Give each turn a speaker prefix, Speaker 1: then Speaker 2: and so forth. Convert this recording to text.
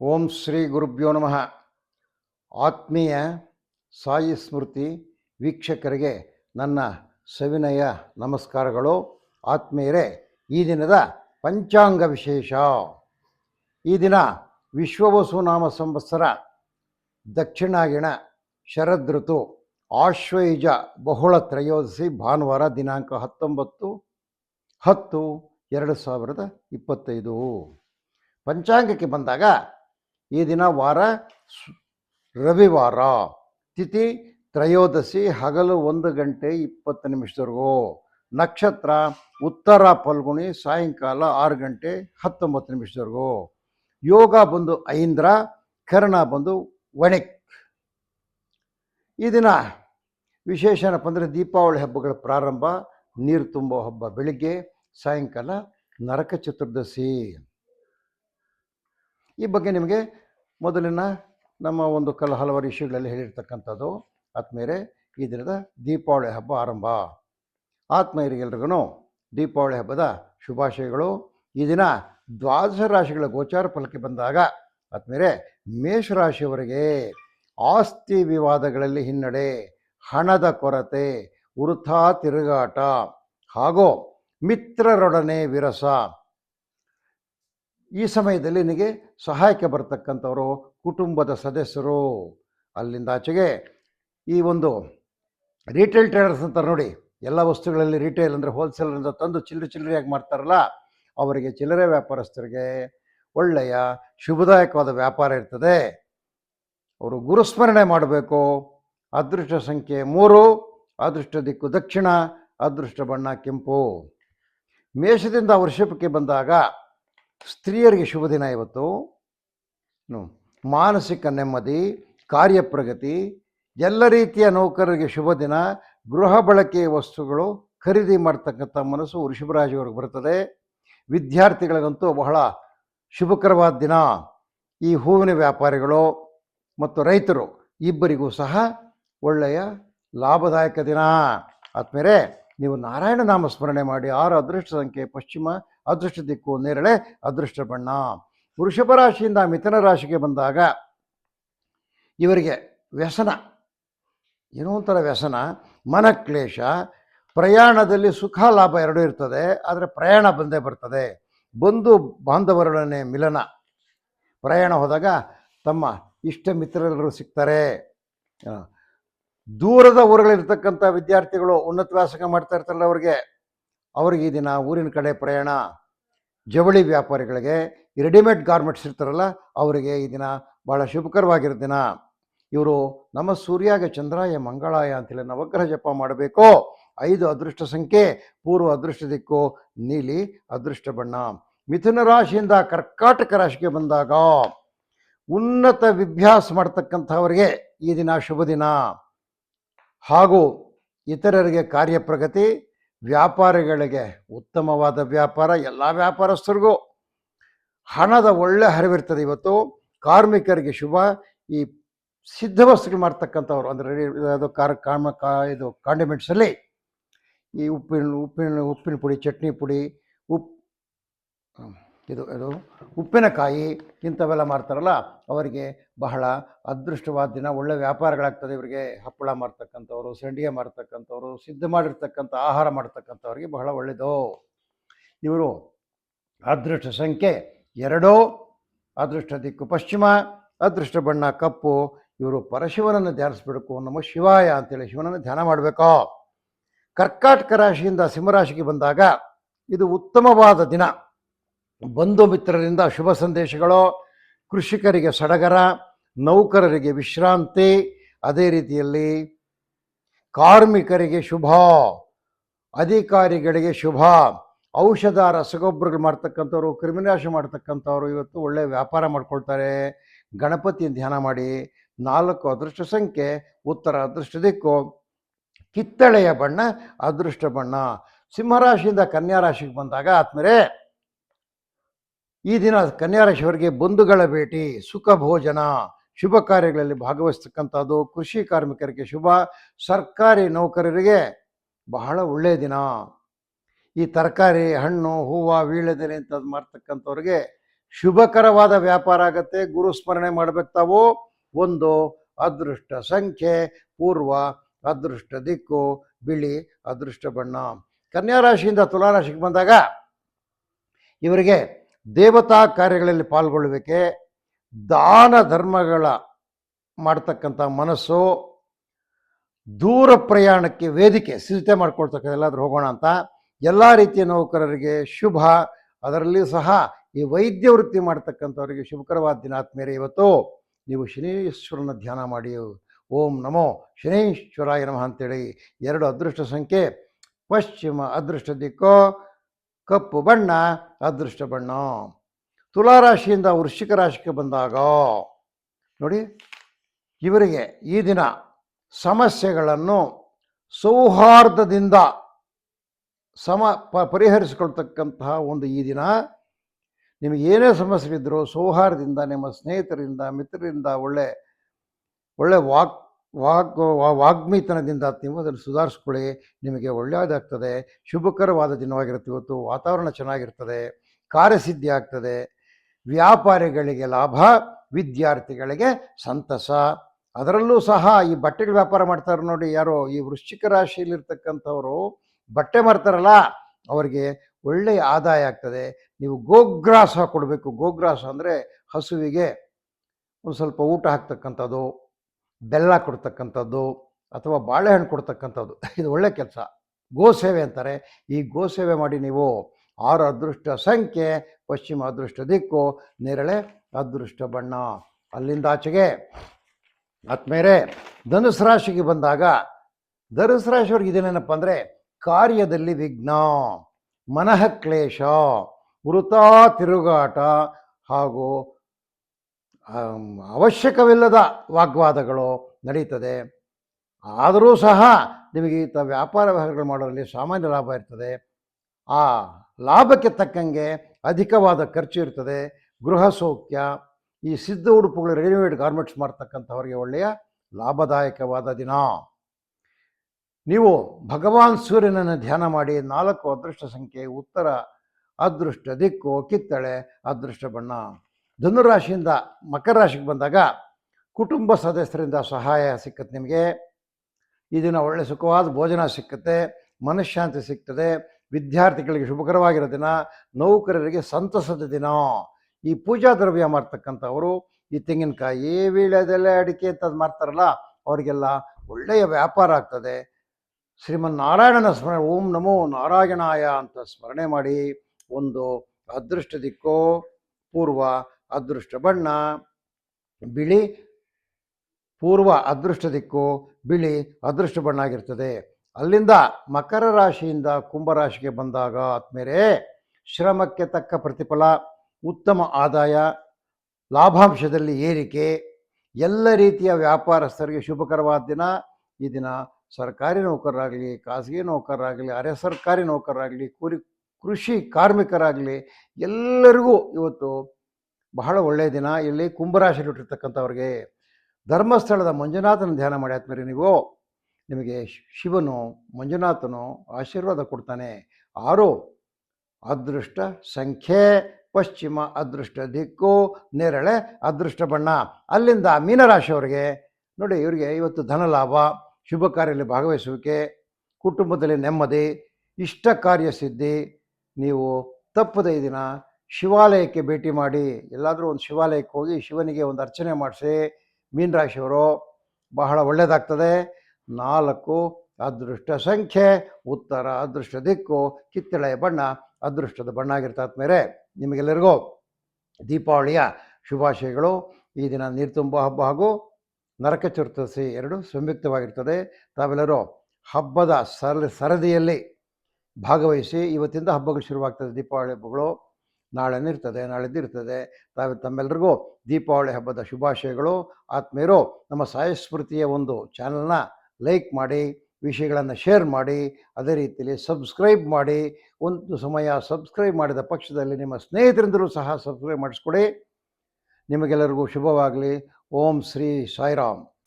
Speaker 1: ಓಂ ಶ್ರೀ ಗುರುಭ್ಯೋ ನಮಃ. ಆತ್ಮೀಯ ಸಾಯಿ ಸ್ಮೃತಿ ವೀಕ್ಷಕರಿಗೆ ನನ್ನ ಸವಿನಯ ನಮಸ್ಕಾರಗಳು. ಆತ್ಮೀಯರೇ, ಈ ದಿನದ ಪಂಚಾಂಗ ವಿಶೇಷ. ಈ ದಿನ ವಿಶ್ವವಸುನಾಮ ಸಂವತ್ಸರ ದಕ್ಷಿಣಾಗಿಣ ಶರದ್ ಋತು, ಆಶ್ವಯುಜ ಬಹುಳ ತ್ರಯೋದಶಿ ಭಾನುವಾರ ದಿನಾಂಕ ಹತ್ತೊಂಬತ್ತು, ಹತ್ತು, ಎರಡು ಸಾವಿರದ ಇಪ್ಪತ್ತೈದು. ಪಂಚಾಂಗಕ್ಕೆ ಬಂದಾಗ ಈ ದಿನ ವಾರ ರವಿವಾರ. ತಿಥಿ ತ್ರಯೋದಶಿ ಹಗಲು ಒಂದು ಗಂಟೆ ಇಪ್ಪತ್ತು ನಿಮಿಷದವರೆಗೂ. ನಕ್ಷತ್ರ ಉತ್ತರ ಫಲ್ಗುಣಿ ಸಾಯಂಕಾಲ ಆರು ಗಂಟೆ ಹತ್ತೊಂಬತ್ತು ನಿಮಿಷದವರೆಗೂ. ಯೋಗ ಬಂದು ಐಂದ್ರ, ಕರ್ಣ ಬಂದು ವಣಿಕ್. ಈ ದಿನ ವಿಶೇಷ ಏನಪ್ಪ ಅಂದರೆ ದೀಪಾವಳಿ ಹಬ್ಬಗಳ ಪ್ರಾರಂಭ, ನೀರು ತುಂಬೋ ಹಬ್ಬ, ಬೆಳಿಗ್ಗೆ, ಸಾಯಂಕಾಲ ನರಕ ಚತುರ್ದಶಿ. ಈ ಬಗ್ಗೆ ನಿಮಗೆ ಮೊದಲಿನ ನಮ್ಮ ಒಂದು ಕಲ ಹಲವಾರು ಇಶ್ಯೂಗಳಲ್ಲಿ ಹೇಳಿರ್ತಕ್ಕಂಥದ್ದು. ಆತ್ಮೀಯರೇ, ಈ ದಿನದ ದೀಪಾವಳಿ ಹಬ್ಬ ಆರಂಭ. ಆತ್ಮೀಯರಿಗೆಲ್ರಿಗೂ ದೀಪಾವಳಿ ಹಬ್ಬದ ಶುಭಾಶಯಗಳು. ಈ ದಿನ ದ್ವಾದಶ ರಾಶಿಗಳ ಗೋಚಾರ ಫಲಕ್ಕೆ ಬಂದಾಗ, ಆತ್ಮೀಯರೇ, ಮೇಷರಾಶಿಯವರಿಗೆ ಆಸ್ತಿ ವಿವಾದಗಳಲ್ಲಿ ಹಿನ್ನಡೆ, ಹಣದ ಕೊರತೆ, ವೃಥಾ ತಿರುಗಾಟ ಹಾಗೂ ಮಿತ್ರರೊಡನೆ ವಿರಸ ಈ ಸಮಯದಲ್ಲಿ ನಿನಗೆ ಸಹಾಯಕ್ಕೆ ಬರ್ತಕ್ಕಂಥವರು ಕುಟುಂಬದ ಸದಸ್ಯರು. ಅಲ್ಲಿಂದ ಆಚೆಗೆ ಈ ಒಂದು ರಿಟೇಲ್ ಟ್ರೇಡರ್ಸ್ ಅಂತಾರೆ ನೋಡಿ, ಎಲ್ಲ ವಸ್ತುಗಳಲ್ಲಿ ರಿಟೇಲ್ ಅಂದರೆ ಹೋಲ್ಸೇಲರಿಂದ ತಂದು ಚಿಲ್ಲರೆ ಚಿಲ್ಲರೆಯಾಗಿ ಮಾಡ್ತಾರಲ್ಲ ಅವರಿಗೆ ಚಿಲ್ಲರೆ ವ್ಯಾಪಾರಸ್ಥರಿಗೆ ಒಳ್ಳೆಯ ಶುಭದಾಯಕವಾದ ವ್ಯಾಪಾರ ಇರ್ತದೆ. ಅವರು ಗುರುಸ್ಮರಣೆ ಮಾಡಬೇಕು. ಅದೃಷ್ಟ ಸಂಖ್ಯೆ ಮೂರು, ಅದೃಷ್ಟ ದಿಕ್ಕು ದಕ್ಷಿಣ, ಅದೃಷ್ಟ ಬಣ್ಣ ಕೆಂಪು. ಮೇಷದಿಂದ ವೃಷಭಕ್ಕೆ ಬಂದಾಗ ಸ್ತ್ರೀಯರಿಗೆ ಶುಭ ದಿನ ಇವತ್ತು. ಮಾನಸಿಕ ನೆಮ್ಮದಿ, ಕಾರ್ಯಪ್ರಗತಿ, ಎಲ್ಲ ರೀತಿಯ ನೌಕರರಿಗೆ ಶುಭ ದಿನ. ಗೃಹ ಬಳಕೆಯ ವಸ್ತುಗಳು ಖರೀದಿ ಮಾಡ್ತಕ್ಕಂಥ ಮನಸ್ಸು ವೃಷಭ ರಾಶಿಯವರೆಗೆ ಬರ್ತದೆ ವಿದ್ಯಾರ್ಥಿಗಳಿಗಂತೂ ಬಹಳ ಶುಭಕರವಾದ ದಿನ. ಈ ಹೂವಿನ ವ್ಯಾಪಾರಿಗಳು ಮತ್ತು ರೈತರು ಇಬ್ಬರಿಗೂ ಸಹ ಒಳ್ಳೆಯ ಲಾಭದಾಯಕ ದಿನ. ಆದ್ಮೇಲೆ ನೀವು ನಾರಾಯಣ ನಾಮ ಸ್ಮರಣೆ ಮಾಡಿ ಆರು ಅದೃಷ್ಟ ಸಂಖ್ಯೆ, ಪಶ್ಚಿಮ ಅದೃಷ್ಟ ದಿಕ್ಕು, ನೇರಳೆ ಅದೃಷ್ಟ ಬಣ್ಣ. ವೃಷಭ ರಾಶಿಯಿಂದ ಮಿಥುನ ರಾಶಿಗೆ ಬಂದಾಗ ಇವರಿಗೆ ವ್ಯಸನ. ಏನೋ ಒಂಥರ ವ್ಯಸನ. ಮನಕ್ಲೇಶ, ಪ್ರಯಾಣದಲ್ಲಿ ಸುಖ, ಲಾಭ ಎರಡೂ ಇರ್ತದೆ, ಆದರೆ ಪ್ರಯಾಣ ಬಂದೇ ಬರ್ತದೆ. ಬಂಧು ಬಾಂಧವರೊಡನೆ ಮಿಲನ. ಪ್ರಯಾಣ ಹೋದಾಗ ತಮ್ಮ ಇಷ್ಟ ಮಿತ್ರರೆಲ್ಲರೂ ಸಿಗ್ತಾರೆ. ದೂರದ ಊರುಗಳಿರ್ತಕ್ಕಂಥ ವಿದ್ಯಾರ್ಥಿಗಳು ಉನ್ನತ ವ್ಯಾಸಂಗ ಮಾಡ್ತಾ ಇರ್ತಾರಲ್ಲ ಅವ್ರಿಗೆ. ಅವ್ರಿಗೆ ಈ ದಿನ ಊರಿನ ಕಡೆ ಪ್ರಯಾಣ, ಜವಳಿ ವ್ಯಾಪಾರಿಗಳಿಗೆ ರೆಡಿಮೇಡ್ ಗಾರ್ಮೆಂಟ್ಸ್ ಇರ್ತಾರಲ್ಲ, ಅವರಿಗೆ ಈ ದಿನ ಭಾಳ ಶುಭಕರವಾಗಿರೋ ದಿನ. ಇವರು ನಮ್ಮ ಸೂರ್ಯಾಗ ಚಂದ್ರಾಯ ಮಂಗಳಾಯ ಅಂತೇಳಿ ನವಗ್ರಹ ಜಪ ಮಾಡಬೇಕು. ಐದು ಅದೃಷ್ಟ ಸಂಖ್ಯೆ, ಪೂರ್ವ ಅದೃಷ್ಟ ದಿಕ್ಕು, ನೀಲಿ ಅದೃಷ್ಟ ಬಣ್ಣ. ಮಿಥುನ ರಾಶಿಯಿಂದ ಕರ್ಕಾಟಕ ರಾಶಿಗೆ ಬಂದಾಗ ಉನ್ನತ ವಿಭ್ಯಾಸ ಮಾಡ್ತಕ್ಕಂಥವರಿಗೆ ಈ ದಿನ ಶುಭ ದಿನ ಹಾಗೂ ಇತರರಿಗೆ ಕಾರ್ಯಪ್ರಗತಿ, ವ್ಯಾಪಾರಿಗಳಿಗೆ ಉತ್ತಮವಾದ ವ್ಯಾಪಾರ, ಎಲ್ಲ ವ್ಯಾಪಾರಸ್ಥರಿಗೂ ಹಣದ ಒಳ್ಳೆ ಹರಿವಿರ್ತದೆ. ಇವತ್ತು ಕಾರ್ಮಿಕರಿಗೆ ಶುಭ. ಈ ಸಿದ್ಧ ವಸ್ತುಗಳು ಮಾಡ್ತಕ್ಕಂಥವ್ರು ಅಂದರೆ ಅದು ಕಾರ್, ಕಾಮ, ಕಾ, ಇದು ಕಾಂಡಿಮೆಂಟ್ಸಲ್ಲಿ ಈ ಉಪ್ಪಿನ ಉಪ್ಪಿನ ಉಪ್ಪಿನ ಪುಡಿ, ಚಟ್ನಿ ಪುಡಿ ಉಪ್ಪು ಇದು ಇದು ಉಪ್ಪಿನಕಾಯಿ ಇಂಥವೆಲ್ಲ ಮಾಡ್ತಾರಲ್ಲ ಅವರಿಗೆ ಬಹಳ ಅದೃಷ್ಟವಾದ ದಿನ, ಒಳ್ಳೆ ವ್ಯಾಪಾರಗಳಾಗ್ತದೆ, ಇವರಿಗೆ ಹಪ್ಪಳ ಮಾಡ್ತಕ್ಕಂಥವ್ರು ಸಂಡಿಗೆ ಮಾಡ್ತಕ್ಕಂಥವ್ರು ಸಿದ್ಧ ಮಾಡಿರ್ತಕ್ಕಂಥ ಆಹಾರ ಮಾಡ್ತಕ್ಕಂಥವ್ರಿಗೆ ಬಹಳ ಒಳ್ಳೆಯದು. ಇವರು ಅದೃಷ್ಟ ಸಂಖ್ಯೆ ಎರಡು, ಅದೃಷ್ಟ ದಿಕ್ಕು ಪಶ್ಚಿಮ, ಅದೃಷ್ಟ ಬಣ್ಣ ಕಪ್ಪು, ಇವರು ಪರಶಿವನನ್ನು ಧ್ಯಾನಿಸ್ಬೇಕು ನಮ್ಮ ಶಿವಾಯ ಅಂತೇಳಿ ಶಿವನನ್ನು ಧ್ಯಾನ ಮಾಡಬೇಕು. ಕರ್ಕಾಟಕ ರಾಶಿಯಿಂದ ಸಿಂಹರಾಶಿಗೆ ಬಂದಾಗ ಇದು ಉತ್ತಮವಾದ ದಿನ. ಬಂಧು ಮಿತ್ರರಿಂದ ಶುಭ ಸಂದೇಶಗಳು. ಕೃಷಿಕರಿಗೆ ಸಡಗರ, ನೌಕರರಿಗೆ ವಿಶ್ರಾಂತಿ, ಅದೇ ರೀತಿಯಲ್ಲಿ ಕಾರ್ಮಿಕರಿಗೆ ಶುಭ, ಅಧಿಕಾರಿಗಳಿಗೆ ಶುಭ, ಔಷಧ, ರಸಗೊಬ್ಬರಗಳು ಮಾಡ್ತಕ್ಕಂಥವ್ರು ಕ್ರಿಮಿನಾಶ ಮಾಡ್ತಕ್ಕಂಥವ್ರು ಇವತ್ತು ಒಳ್ಳೆ ವ್ಯಾಪಾರ ಮಾಡ್ಕೊಳ್ತಾರೆ. ಗಣಪತಿಯ ಧ್ಯಾನ ಮಾಡಿ, ನಾಲ್ಕು ಅದೃಷ್ಟ ಸಂಖ್ಯೆ, ಉತ್ತರ ಅದೃಷ್ಟ ದಿಕ್ಕು, ಕಿತ್ತಳೆಯ ಬಣ್ಣ, ಅದೃಷ್ಟ ಬಣ್ಣ. ಸಿಂಹರಾಶಿಯಿಂದ ಕನ್ಯಾ ರಾಶಿಗೆ ಬಂದಾಗ ಆದ್ಮೇಲೆ ಈ ದಿನ ಕನ್ಯಾ ರಾಶಿಯವರಿಗೆ ಬಂಧುಗಳ ಭೇಟಿ, ಸುಖ ಭೋಜನ, ಶುಭ ಕಾರ್ಯಗಳಲ್ಲಿ ಭಾಗವಹಿಸ್ತಕ್ಕಂಥದ್ದು. ಕೃಷಿ ಕಾರ್ಮಿಕರಿಗೆ ಶುಭ, ಸರ್ಕಾರಿ ನೌಕರರಿಗೆ ಬಹಳ ಒಳ್ಳೆಯ ದಿನ. ಈ ತರಕಾರಿ, ಹಣ್ಣು, ಹೂವು ವೀಳೆದೆಲೆ ಇಂಥದ್ದು ಮಾಡ್ತಕ್ಕಂಥವ್ರಿಗೆ ಶುಭಕರವಾದ ವ್ಯಾಪಾರ ಆಗತ್ತೆ. ಗುರು ಸ್ಮರಣೆ ಮಾಡ್ಬೇಕು ತಾವು ಒಂದು ಅದೃಷ್ಟ ಸಂಖ್ಯೆ, ಪೂರ್ವ ಅದೃಷ್ಟ ದಿಕ್ಕು, ಬಿಳಿ ಅದೃಷ್ಟ ಬಣ್ಣ. ಕನ್ಯಾ ರಾಶಿಯಿಂದ ತುಲಾ ರಾಶಿಗೆ ಬಂದಾಗ ಇವರಿಗೆ ದೇವತಾ ಕಾರ್ಯಗಳಲ್ಲಿ ಪಾಲ್ಗೊಳ್ಳುವಿಕೆ, ದಾನ ಧರ್ಮಗಳ ಮಾಡ್ತಕ್ಕಂಥ ಮನಸ್ಸು, ದೂರ ಪ್ರಯಾಣಕ್ಕೆ ವೇದಿಕೆ, ಸಿದ್ಧತೆ ಮಾಡ್ಕೊಳ್ತಕ್ಕಂಥ ಎಲ್ಲಾದರೂ ಹೋಗೋಣ ಅಂತ ಎಲ್ಲ ರೀತಿಯ ನೌಕರರಿಗೆ ಶುಭ. ಅದರಲ್ಲಿ ಸಹ ಈ ವೈದ್ಯ ವೃತ್ತಿ ಮಾಡ್ತಕ್ಕಂಥವರಿಗೆ ಶುಭಕರವಾದ ದಿನ ಇವತ್ತು ನೀವು ಶನೀಶ್ವರನ ಧ್ಯಾನ ಮಾಡಿ. ಓಂ ನಮೋ ಶನೀಶ್ವರಾಯ ನಮಃ ಅಂತೇಳಿ ಎರಡು ಅದೃಷ್ಟ ಸಂಖ್ಯೆ, ಪಶ್ಚಿಮ ಅದೃಷ್ಟ ದಿಕ್ಕು ಕಪ್ಪು ಬಣ್ಣ, ಅದೃಷ್ಟ ಬಣ್ಣ. ತುಲಾರಾಶಿಯಿಂದ ವೃಶ್ಚಿಕ ರಾಶಿಗೆ ಬಂದಾಗ, ನೋಡಿ, ಇವರಿಗೆ ಈ ದಿನ ಸಮಸ್ಯೆಗಳನ್ನು ಸೌಹಾರ್ದದಿಂದ ಸಮ ಪ, ಪರಿಹರಿಸಿಕೊಳ್ತಕ್ಕಂತಹ ಒಂದು ಈ ದಿನ. ನಿಮಗೆ ಏನೇ ಸಮಸ್ಯೆ ಇದ್ದರೂ ಸೌಹಾರ್ದದಿಂದ, ನಿಮ್ಮ ಸ್ನೇಹಿತರಿಂದ, ಮಿತ್ರರಿಂದ ಒಳ್ಳೆ ಒಳ್ಳೆ ವಾಕ್ ವಾಗ್ ವಾಗ್ಮಿತನದಿಂದ ನೀವು ಅದನ್ನು ಸುಧಾರಿಸ್ಕೊಳ್ಳಿ. ನಿಮಗೆ ಒಳ್ಳೆಯದಾಗ್ತದೆ. ಶುಭಕರವಾದ ದಿನವಾಗಿರುತ್ತೆ ಇವತ್ತು. ವಾತಾವರಣ ಚೆನ್ನಾಗಿರ್ತದೆ. ಕಾರ್ಯಸಿದ್ಧಿ ಆಗ್ತದೆ. ವ್ಯಾಪಾರಿಗಳಿಗೆ ಲಾಭ, ವಿದ್ಯಾರ್ಥಿಗಳಿಗೆ ಸಂತಸ. ಅದರಲ್ಲೂ ಸಹ ಈ ಬಟ್ಟೆಗಳ ವ್ಯಾಪಾರ ಮಾಡ್ತಾರೆ ನೋಡಿ ಯಾರೋ, ಈ ವೃಶ್ಚಿಕ ರಾಶಿಯಲ್ಲಿರ್ತಕ್ಕಂಥವರು ಬಟ್ಟೆ ಮಾಡ್ತಾರಲ್ಲ ಅವರಿಗೆ ಒಳ್ಳೆಯ ಆದಾಯ ಆಗ್ತದೆ. ನೀವು ಗೋಗ್ರಾಸ ಕೊಡಬೇಕು. ಗೋಗ್ರಾಸ ಅಂದರೆ ಹಸುವಿಗೆ ಒಂದು ಸ್ವಲ್ಪ ಊಟ ಹಾಕ್ತಕ್ಕಂಥದ್ದು. ಬೆಲ್ಲ ಕೊಡ್ತಕ್ಕಂಥದ್ದು ಅಥವಾ ಬಾಳೆಹಣ್ಣು ಕೊಡ್ತಕ್ಕಂಥದ್ದು, ಇದು ಒಳ್ಳೆ ಕೆಲಸ. ಗೋ ಸೇವೆ ಅಂತಾರೆ. ಈ ಗೋ ಸೇವೆ ಮಾಡಿ ನೀವು ಆರು ಅದೃಷ್ಟ ಸಂಖ್ಯೆ, ಪಶ್ಚಿಮ ಅದೃಷ್ಟ ದಿಕ್ಕು, ನೇರಳೆ ಅದೃಷ್ಟ ಬಣ್ಣ. ಅಲ್ಲಿಂದ ಆಚೆಗೆ ಆತ್ಮೇರೆ ಧನುಸು ರಾಶಿಗೆ ಬಂದಾಗ, ಧನುಸು ರಾಶಿಯವ್ರಿಗೆ ಇದೇನೇನಪ್ಪ ಅಂದರೆ ಕಾರ್ಯದಲ್ಲಿ ವಿಘ್ನ, ಮನಃ ಕ್ಲೇಶ ವೃತ ತಿರುಗಾಟ ಹಾಗೂ ಅವಶ್ಯಕವಿಲ್ಲದ ವಾಗ್ವಾದಗಳು ನಡೀತದೆ. ಆದರೂ ಸಹ ನಿಮಗೆ ಈತ ವ್ಯಾಪಾರ ವ್ಯವಹಾರಗಳು ಮಾಡೋದರಲ್ಲಿ ಸಾಮಾನ್ಯ ಲಾಭ ಇರ್ತದೆ. ಆ ಲಾಭಕ್ಕೆ ತಕ್ಕಂಗೆ ಅಧಿಕವಾದ ಖರ್ಚು ಇರ್ತದೆ. ಗೃಹ ಸೌಖ್ಯ, ಈ ಸಿದ್ಧ ಉಡುಪುಗಳು ರೆಡಿಮೇಡ್ ಗಾರ್ಮೆಂಟ್ಸ್ ಮಾಡ್ತಕ್ಕಂಥವ್ರಿಗೆ ಒಳ್ಳೆಯ ಲಾಭದಾಯಕವಾದ ದಿನ. ನೀವು ಭಗವಾನ್ ಸೂರ್ಯನನ್ನು ಧ್ಯಾನ ಮಾಡಿ ನಾಲ್ಕು ಅದೃಷ್ಟ ಸಂಖ್ಯೆ, ಉತ್ತರ, ಅದೃಷ್ಟ, ದಿಕ್ಕು, ಕಿತ್ತಳೆ, ಅದೃಷ್ಟ ಬಣ್ಣ. ಧನುರಾಶಿಯಿಂದ ಮಕರ ರಾಶಿಗೆ ಬಂದಾಗ ಕುಟುಂಬ ಸದಸ್ಯರಿಂದ ಸಹಾಯ ಸಿಕ್ಕತ್ತೆ ನಿಮಗೆ. ಈ ದಿನ ಒಳ್ಳೆ ಸುಖವಾದ ಭೋಜನ ಸಿಕ್ಕತ್ತೆ ಮನಃಶಾಂತಿ ಸಿಗ್ತದೆ ವಿದ್ಯಾರ್ಥಿಗಳಿಗೆ ಶುಭಕರವಾಗಿರೋ ದಿನ, ನೌಕರರಿಗೆ ಸಂತಸದ ದಿನ. ಈ ಪೂಜಾ ದ್ರವ್ಯ ಮಾಡ್ತಕ್ಕಂಥವರು ಈ ತೆಂಗಿನಕಾಯಿ ವೀಳ್ಯದೆಲೆ ಅಡಿಕೆ ಅಂತ ಮಾಡ್ತಾರಲ್ಲ ಅವರಿಗೆಲ್ಲ ಒಳ್ಳೆಯ ವ್ಯಾಪಾರ ಆಗ್ತದೆ. ಶ್ರೀಮನ್ನಾರಾಯಣನ ಸ್ಮರಣೆ, ಓಂ ನಮೋ ನಾರಾಯಣಾಯ ಅಂತ ಸ್ಮರಣೆ ಮಾಡಿ ಒಂದು ಅದೃಷ್ಟ ದಿಕ್ಕೋ ಪೂರ್ವ ಅದೃಷ್ಟ ಬಣ್ಣ, ಬಿಳಿ ಪೂರ್ವ ಅದೃಷ್ಟ ದಿಕ್ಕು, ಬಿಳಿ ಅದೃಷ್ಟ ಬಣ್ಣ ಆಗಿರ್ತದೆ. ಅಲ್ಲಿಂದ ಮಕರ ರಾಶಿಯಿಂದ ಕುಂಭರಾಶಿಗೆ ಬಂದಾಗ ಆದ್ಮೇಲೆ ಶ್ರಮಕ್ಕೆ ತಕ್ಕ ಪ್ರತಿಫಲ, ಉತ್ತಮ ಆದಾಯ, ಲಾಭಾಂಶದಲ್ಲಿ ಏರಿಕೆ, ಎಲ್ಲ ರೀತಿಯ ವ್ಯಾಪಾರಸ್ಥರಿಗೆ ಶುಭಕರವಾದ ದಿನ. ಈ ದಿನ ಸರ್ಕಾರಿ ನೌಕರರಾಗಲಿ, ಖಾಸಗಿ ನೌಕರರಾಗಲಿ, ಅರೆ ಸರ್ಕಾರಿ ನೌಕರರಾಗಲಿ, ಕುರಿ ಕೃಷಿ ಕಾರ್ಮಿಕರಾಗಲಿ ಎಲ್ಲರಿಗೂ ಇವತ್ತು ಬಹಳ ಒಳ್ಳೆಯ ದಿನ. ಇಲ್ಲಿ ಕುಂಭರಾಶಿ ಹುಟ್ಟಿರ್ತಕ್ಕಂಥವ್ರಿಗೆ ಧರ್ಮಸ್ಥಳದ ಮಂಜುನಾಥನ ಧ್ಯಾನ ಮಾಡಿ ಆದ್ಮೇಲೆ ನೀವು ನಿಮಗೆ ಶಿವನು, ಮಂಜುನಾಥನು ಆಶೀರ್ವಾದ ಕೊಡ್ತಾನೆ. ಆರು, ಅದೃಷ್ಟ ಸಂಖ್ಯೆ, ಪಶ್ಚಿಮ ಅದೃಷ್ಟ ದಿಕ್ಕು, ನೇರಳೆ ಅದೃಷ್ಟ ಬಣ್ಣ. ಅಲ್ಲಿಂದ ಮೀನರಾಶಿಯವರಿಗೆ, ನೋಡಿ ಇವರಿಗೆ ಇವತ್ತು ಧನ ಲಾಭ, ಶುಭ ಕಾರ್ಯದಲ್ಲಿ ಭಾಗವಹಿಸುವಿಕೆ, ಕುಟುಂಬದಲ್ಲಿ ನೆಮ್ಮದಿ, ಇಷ್ಟ ಕಾರ್ಯ ಸಿದ್ಧಿ, ನೀವು ತಪ್ಪದೆ ದಿನ ಶಿವಾಲಯಕ್ಕೆ ಭೇಟಿ ಮಾಡಿ, ಎಲ್ಲಾದರೂ ಒಂದು ಶಿವಾಲಯಕ್ಕೆ ಹೋಗಿ ಶಿವನಿಗೆ ಒಂದು ಅರ್ಚನೆ ಮಾಡಿಸಿ ಮೀನರಾಶಿಯವರು ಬಹಳ ಒಳ್ಳೆಯದಾಗ್ತದೆ ನಾಲ್ಕು, ಅದೃಷ್ಟ ಸಂಖ್ಯೆ, ಉತ್ತರ ಅದೃಷ್ಟ ದಿಕ್ಕು ಕಿತ್ತಳೆಯ ಬಣ್ಣ ಅದೃಷ್ಟದ ಬಣ್ಣ ಆಗಿರ್ತದ ಮೇಲೆ ನಿಮಗೆಲ್ಲರಿಗೂ ದೀಪಾವಳಿಯ ಶುಭಾಶಯಗಳು. ಈ ದಿನ ನೀರು ತುಂಬ ಹಬ್ಬ ಹಾಗೂ ನರಕ ಚತುರ್ದಶಿ ಎರಡು ಸಂಯುಕ್ತವಾಗಿರ್ತದೆ. ತಾವೆಲ್ಲರೂ ಹಬ್ಬದ ಸರ, ಸರದಿಯಲ್ಲಿ ಭಾಗವಹಿಸಿ ಇವತ್ತಿಂದ ಹಬ್ಬಗಳು ಶುರುವಾಗ್ತದೆ ದೀಪಾವಳಿ ಹಬ್ಬಗಳು. ನಾಳೆ ಇರ್ತದೆ ತಾವು ತಮ್ಮೆಲ್ಲರಿಗೂ ದೀಪಾವಳಿ ಹಬ್ಬದ ಶುಭಾಶಯಗಳು. ಆತ್ಮೀಯರು, ನಮ್ಮ ಸಾಯಸ್ಮೃತಿಯ ಒಂದು ಚಾನಲ್ನ ಲೈಕ್ ಮಾಡಿ, ವಿಷಯಗಳನ್ನು ಶೇರ್ ಮಾಡಿ, ಅದೇ ರೀತಿಯಲ್ಲಿ ಸಬ್ಸ್ಕ್ರೈಬ್ ಮಾಡಿ. ಒಂದು ಸಮಯ ಸಬ್ಸ್ಕ್ರೈಬ್ ಮಾಡಿದ ಪಕ್ಷದಲ್ಲಿ ನಿಮ್ಮ ಸ್ನೇಹಿತರಿಂದಲೂ ಸಹ ಸಬ್ಸ್ಕ್ರೈಬ್ ಮಾಡಿಸ್ಕೊಡಿ. ನಿಮಗೆಲ್ಲರಿಗೂ ಶುಭವಾಗಲಿ. ಓಂ ಶ್ರೀ ಸಾಯಿರಾಮ್.